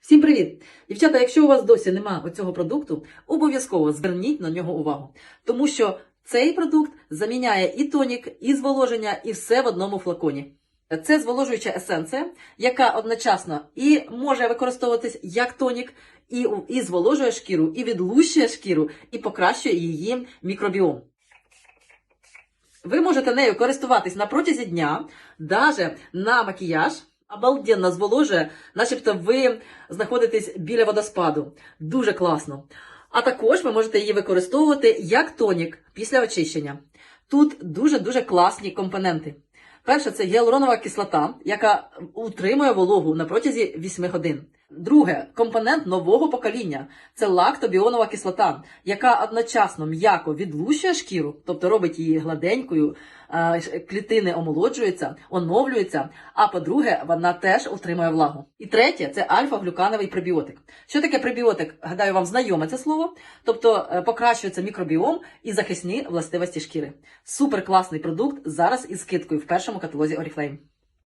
Всім привіт! Дівчата, якщо у вас досі нема оцього продукту, обов'язково зверніть на нього увагу. Тому що цей продукт заміняє і тонік, і зволоження, і все в одному флаконі. Це зволожуюча есенція, яка одночасно і може використовуватись як тонік, і, і зволожує шкіру, і відлущує шкіру, і покращує її мікробіом. Ви можете нею користуватись на протязі дня, даже на макіяж. Обалденно зволожує, начебто ви знаходитесь біля водоспаду. Дуже класно. А також ви можете її використовувати як тонік після очищення. Тут дуже-дуже класні компоненти. Перше, це гіалуронова кислота, яка утримує вологу на протязі 8 годин. Друге, компонент нового покоління це лактобіонова кислота, яка одночасно м'яко відлущує шкіру, тобто робить її гладенькою, е, клітини омолоджуються, оновлюються. А по-друге, вона теж утримує влагу. І третє це альфа-глюкановий пребіотик. Що таке пребіотик? Гадаю, вам знайоме це слово, тобто е, покращується мікробіом і захисні властивості шкіри. Супер класний продукт зараз із скидкою в першому каталозі Oriflame.